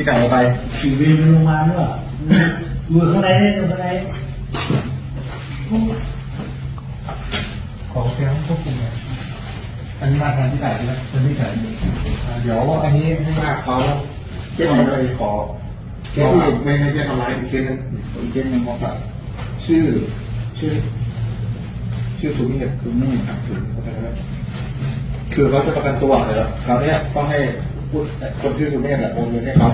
พี่ไก่เอาไปขี่เวรไปโรงพยาบาลด้วยอยู่ข้างในเนี่ยอยู่ข้างในขอแก้วควบคุมเลยอันนี้มาทางพี่ไก่ใช่ไหมเป็นพี่ไก่อ่าเดี๋ยวอันนี้ให้มาเขาเก็บไปขอเคสอื่นไม่ไม่ใช่ทำร้ายอีกเคสหนึงอีกเคสหนึงมองแบบชื่อชื่อ ชื่อสุนีคือไม่ครับคือเขาไปแล้วคือเขาจะประกันตัวแต่คราวเนี้ยต้องให้ พูดคนชื่อสุนีแหละโอนเงินให้เขา